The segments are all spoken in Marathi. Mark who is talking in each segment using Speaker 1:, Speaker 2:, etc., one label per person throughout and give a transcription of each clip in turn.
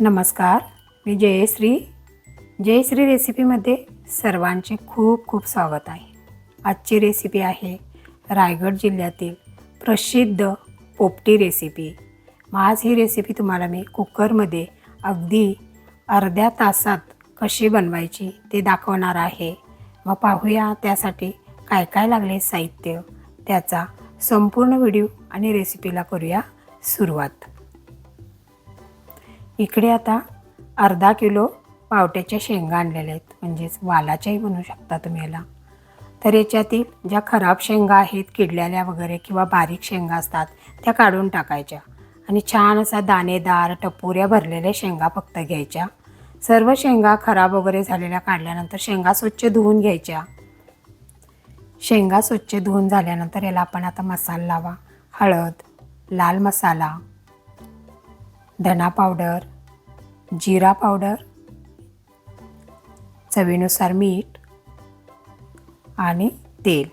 Speaker 1: नमस्कार मी जयश्री. जयश्री रेसिपीमध्ये सर्वांचे खूप खूप स्वागत आहे. आजची रेसिपी आहे रायगड जिल्ह्यातील प्रसिद्ध पोपटी रेसिपी. मग आज ही रेसिपी तुम्हाला मी कुकरमध्ये अगदी अर्ध्या तासात कशी बनवायची ते दाखवणार आहे. मग पाहूया त्यासाठी काय काय लागले साहित्य त्याचा संपूर्ण व्हिडिओ आणि रेसिपीला करूया सुरुवात. इकडे आता अर्धा किलो पावट्याच्या शेंगा आणलेल्या आहेत. म्हणजेच वालाच्याही म्हणू शकता तुम्ही याला. तर याच्यातील ज्या खराब शेंगा आहेत किडलेल्या वगैरे किंवा बारीक शेंगा असतात त्या काढून टाकायच्या. आणि छान असा दाणेदार टपोऱ्या भरलेल्या शेंगा फक्त घ्यायच्या. सर्व शेंगा खराब वगैरे झालेल्या काढल्यानंतर शेंगा स्वच्छ धुवून घ्यायच्या. शेंगा स्वच्छ धुवून झाल्यानंतर याला आपण आता मसाला लावा. हळद लाल मसाला धना पावडर जिरा पावडर चवीनुसार मीठ आणि तेल.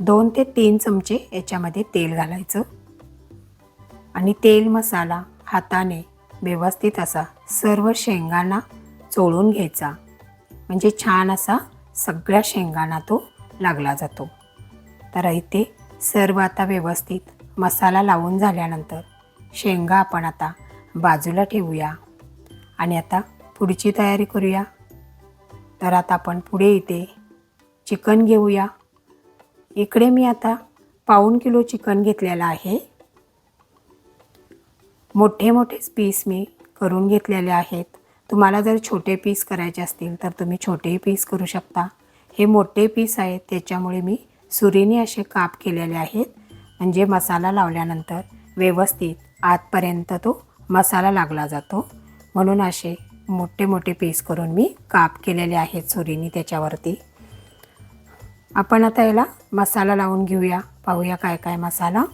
Speaker 1: दोन ते तीन चमचे याच्यामध्ये तेल घालायचं. आणि तेल मसाला हाताने व्यवस्थित असा सर्व शेंगांना चोळून घ्यायचा. म्हणजे छान असा सगळ्या शेंगांना तो लागला जातो. तर इथे सर्व आता व्यवस्थित मसाला लावून झाल्यानंतर शेंगा आपण आता बाजूला ठेवूया. आणि आता पुढची तयारी करूया. तर आता आपण पुढे इथे चिकन घेऊया. इकडे मी आता पाऊण किलो चिकन घेतलेलं आहे. मोठे मोठेच पीस मी करून घेतलेले आहेत. तुम्हाला जर छोटे पीस करायचे असतील तर तुम्ही छोटेही पीस करू शकता. हे मोठे पीस आहेत त्याच्यामुळे मी सुरीने असे काप केलेले आहेत. म्हणजे मसाला लावल्यानंतर व्यवस्थित आतपर्यंत तो मसाला लागला जातो. म्हणून असे मोठे मोठे पीस करून मी काप केलेले आहेत सुरीने त्याच्यावरती. आपण आता याला मसाला लावून घेऊया. पाहूया काय काय मसाला.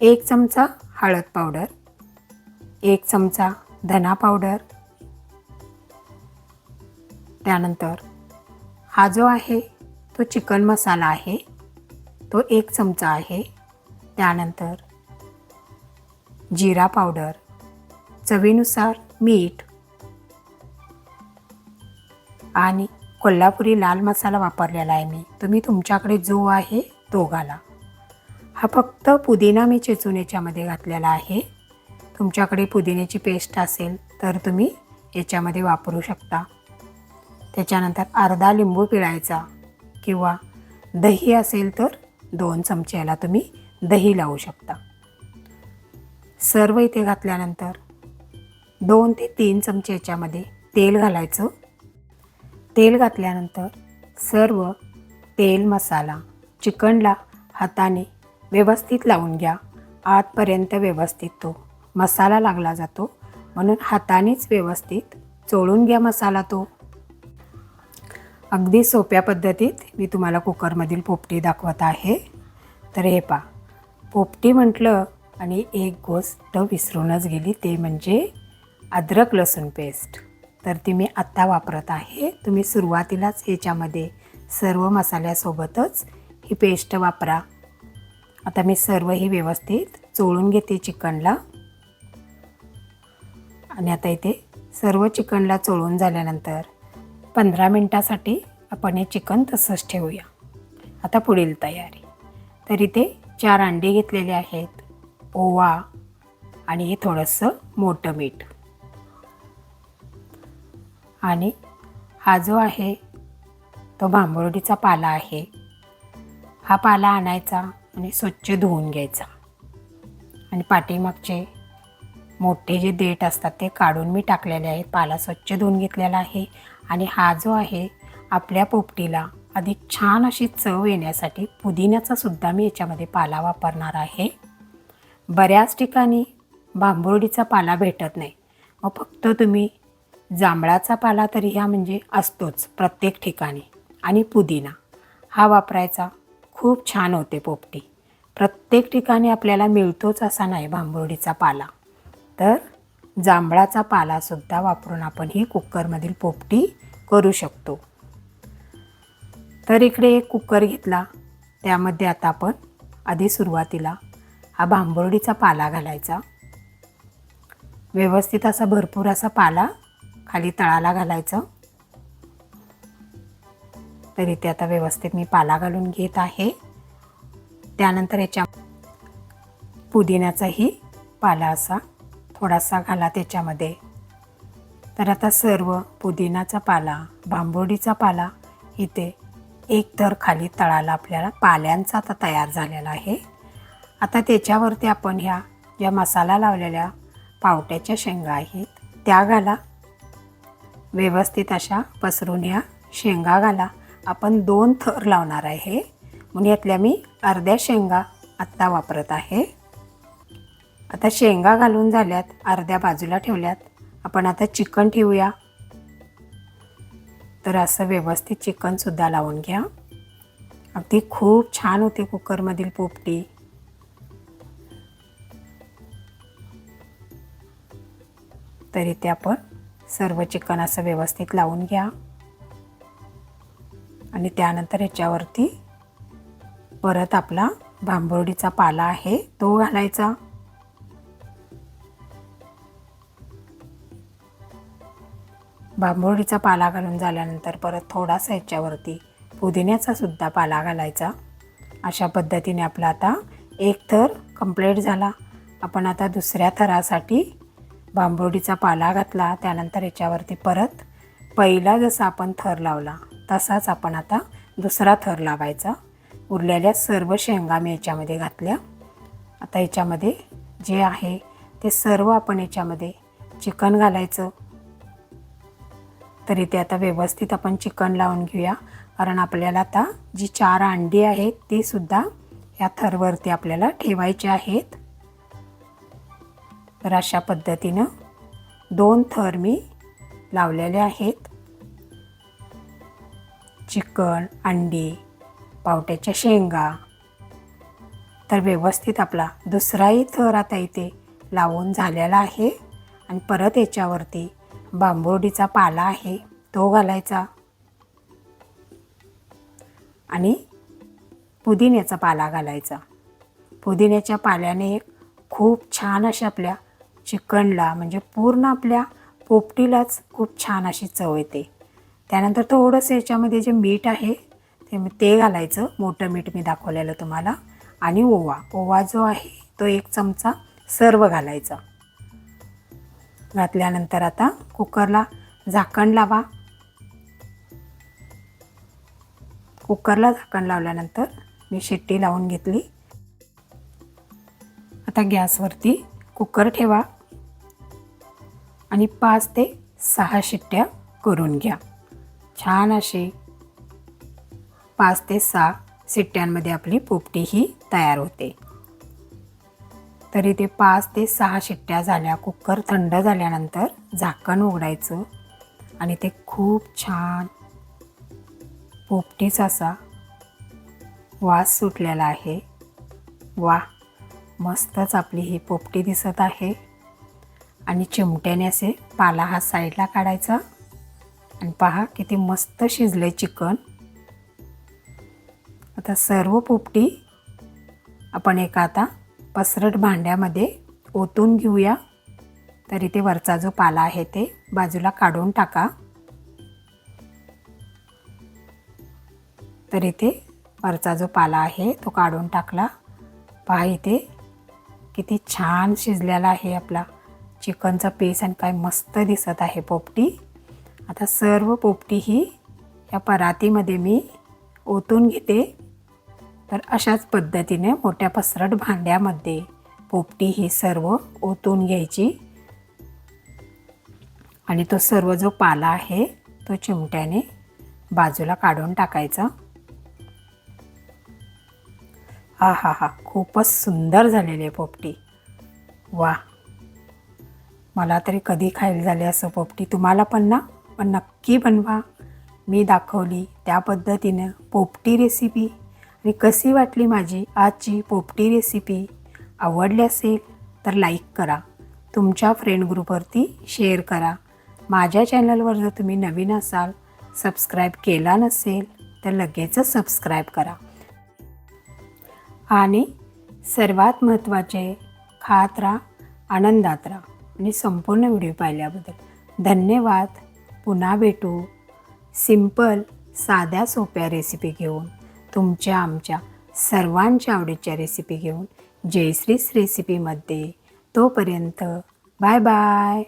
Speaker 1: एक चमचा हळद पावडर. एक चमचा धना पावडर. त्यानंतर हा जो आहे तो चिकन मसाला आहे. तो एक चमचा आहे. त्यानंतर जिरा पावडर चवीनुसार मीठ आणि कोल्हापुरी लाल मसाला वापरलेला आहे मी. तुम्ही तुमच्याकडे जो आहे तो घाला हा फक्त पुदिना मी चेचून याच्यामध्ये घातलेला आहे. तुमच्याकडे पुदिन्याची पेस्ट असेल तर तुम्ही याच्यामध्ये वापरू शकता. त्याच्यानंतर अर्धा लिंबू पिळायचा किंवा दही असेल तर दोन चमच्याला तुम्ही दही लावू शकता. सर्व इथे घातल्यानंतर दोन ते तीन चमचे याच्यामध्ये तेल घालायचं. तेल घातल्यानंतर सर्व तेल मसाला चिकनला हाताने व्यवस्थित लावून घ्या. आतपर्यंत व्यवस्थित तो मसाला लागला जातो. म्हणून हातानेच व्यवस्थित चोळून घ्या मसाला तो. अगदी सोप्या पद्धतीत मी तुम्हाला कुकरमधील पोपटी दाखवत आहे. तर हे पा पोपटी म्हटलं आणि एक गोष्ट विसरूनच गेली ते म्हणजे अद्रक लसूण पेस्ट. तर ती मी आत्ता वापरत आहे. तुम्ही सुरुवातीलाच याच्यामध्ये सर्व मसाल्यासोबतच ही पेस्ट वापरा. आता मी सर्व ही व्यवस्थित चोळून घेते चिकनला. आणि आता इथे सर्व चिकनला चोळून झाल्यानंतर पंधरा मिनटासाठी आपण हे चिकन तसंच ठेवूया. आता पुढील तयारी. तर इथे चार अंडे घेतलेले आहेत. ओवा आणि हे थोडंसं मोठं मीठ. आणि हा जो आहे तो भांबुर्डीचा पाला आहे. हा पाला आणायचा आणि स्वच्छ धुवून घ्यायचा. आणि पाठीमागचे मोठे जे देठ असतात ते काढून मी टाकलेले आहेत. पाला स्वच्छ धुवून घेतलेला आहे. आणि हा जो आहे आपल्या पोपटीला अधिक छान अशी चव येण्यासाठी पुदिन्याचासुद्धा मी याच्यामध्ये पाला वापरणार आहे. बऱ्याच ठिकाणी बांबुर्डीचा पाला भेटत नाही. मग फक्त तुम्ही जांभळाचा पाला तरी ह्या म्हणजे असतोच प्रत्येक ठिकाणी. आणि पुदिना. हा वापरायचा खूप छान होते पोपटी. प्रत्येक ठिकाणी आपल्याला मिळतोच असा नाही बांबुर्डीचा पाला. तर जांभळाचा पालासुद्धा वापरून आपण ही कुकरमधील पोपटी करू शकतो. तर इकडे एक कुकर घेतला. त्यामध्ये आता आपण आधी सुरुवातीला हा भांबुर्डीचा पाला घालायचा. व्यवस्थित असा भरपूर असा पाला खाली तळाला घालायचं. तर इथे आता व्यवस्थित मी पाला घालून घेत आहे. त्यानंतर याच्या पुदिन्याचाही पाला असा थोडासा घाला त्याच्यामध्ये. तर आता सर्व पुदिनाचा पाला बांबोडीचा पाला इथे एक तर खाली तळाला आपल्याला पाल्यांचा आता तयार झालेला आहे. आता त्याच्यावरती आपण ह्या ज्या मसाला लावलेल्या पावट्याच्या शेंगा आहेत त्या घाला. व्यवस्थित अशा पसरून ह्या शेंगा घाला. आपण दोन थर लावणार आहे. म्हणून यातल्या मी अर्ध्या शेंगा आत्ता वापरत आहे. आता शेंगा घालून झाल्यात अर्ध्या बाजूला ठेवल्यात. आपण आता चिकन ठेवूया. तर असं व्यवस्थित चिकनसुद्धा लावून घ्या. अगदी खूप छान होते कुकरमधील पोपटी. तर इथे आपण सर्व चिकन असं व्यवस्थित लावून घ्या. आणि त्यानंतर ह्याच्यावरती परत आपला भांबोर्डीचा पाला आहे तो घालायचा. बांबोळीचा पाला घालून झाल्यानंतर परत थोडासा ह्याच्यावरती पुदिन्याचा सुद्धा पाला घालायचा. अशा पद्धतीने आपला आता एक थर कंप्लीट झाला. आपण आता दुसऱ्या थरासाठी बांबोडीचा पाला घातला त्यानंतर याच्यावरती परत पहिला जसा आपण थर लावला तसाच आपण आता दुसरा थर लावायचा. उरलेल्या सर्व शेंगा मी याच्यामध्ये घातल्या. आता याच्यामध्ये जे आहे ते सर्व आपण याच्यामध्ये चिकन घालायचं. तर इथे आता व्यवस्थित आपण चिकन लावून घेऊया. कारण आपल्याला आता जी चार अंडी आहेत ती सुद्धा या थरवरती आपल्याला ठेवायची आहेत. तर अशा पद्धतीनं दोन थर मी लावलेले आहेत. चिकन अंडी पावट्याच्या शेंगा. तर व्यवस्थित आपला दुसराही थर आता इथे लावून झालेला आहे आणि परत याच्यावरती बांबोर्डीचा पाला आहे तो घालायचा. आणि पुदिन्याचा पाला घालायचा. पुदिन्याच्या पाल्याने एक खूप छान अशा आपल्या चिकनला म्हणजे पूर्ण आपल्या पोपटीलाच खूप छान अशी चव येते. त्यानंतर थोडंसं याच्यामध्ये जे मीठ आहे ते ते घालायचं. मोठं मीठ मी दाखवलेलं तुम्हाला. आणि ओवा. ओवा जो आहे तो एक चमचा सर्व घालायचा. घातल्यानंतर आता कुकरला झाकण लावा. कुकरला झाकण लावल्यानंतर मी शिट्टी लावून घेतली. आता गॅसवरती कुकर ठेवा. आणि पाच ते सहा शिट्ट्या करून घ्या. छान अशी पाच ते सहा शिट्ट्यांमध्ये आपली पोपटी ही तयार होते. तरी ते पाच ते सहा शिट्ट्या झाल्या कुकर थंड झाल्यानंतर झाकण उघडायचं आणि ते खूप छान पोपटीचा असा वास सुटलेला आहे. वा मस्तच आपली ही पोपटी दिसत आहे. आणि चिमट्याने असे पाला हा साईडला काढायचा. आणि पहा किती मस्त शिजले चिकन. आता सर्व पोपटी आपण एका आता पसरट भांड्यामध्ये ओतून घेऊया. तर इथे वरचा जो पाला आहे ते बाजूला काढून टाका. तर इथे वरचा जो पाला आहे तो काढून टाकला. पहा इथे किती छान शिजलेला आहे आपला चिकनचा पीस आणि काय मस्त दिसत आहे पोपटी. आता सर्व पोपटी ही या परातीमध्ये मी ओतून घेते. तर अशाच पद्धतीने मोठ्या पसरट भांड्यामध्ये पोपटी ही सर्व ओतून घ्यायची. आणि तो सर्व जो पाला आहे तो चिमट्याने बाजूला काढून टाकायचा. हा हा हा खूपच सुंदर झालेली आहे पोपटी. वा मला तरी कधी खायला झाले असं पोपटी. तुम्हाला पण ना? पण नक्की बनवा. मी दाखवली त्या पद्धतीनं पोपटी रेसिपी आणि कशी वाटली माझी आजची पोपटी रेसिपी आवडली असेल तर लाईक करा. तुमच्या फ्रेंड ग्रुपवरती शेअर करा. माझ्या चॅनलवर जर तुम्ही नवीन असाल सबस्क्राईब केला नसेल तर लगेचच सबस्क्राईब करा. आणि सर्वात महत्त्वाचे खात राहा आनंदात राहा. आणि संपूर्ण व्हिडिओ पाहिल्याबद्दल धन्यवाद. पुन्हा भेटू. सिंपल साध्या सोप्या रेसिपी घेऊन तुमच्या आमच्या सर्वांच्या आवडीच्या रेसिपी घेऊन जयश्रीस रेसिपीमध्ये तोपर्यंत बाय बाय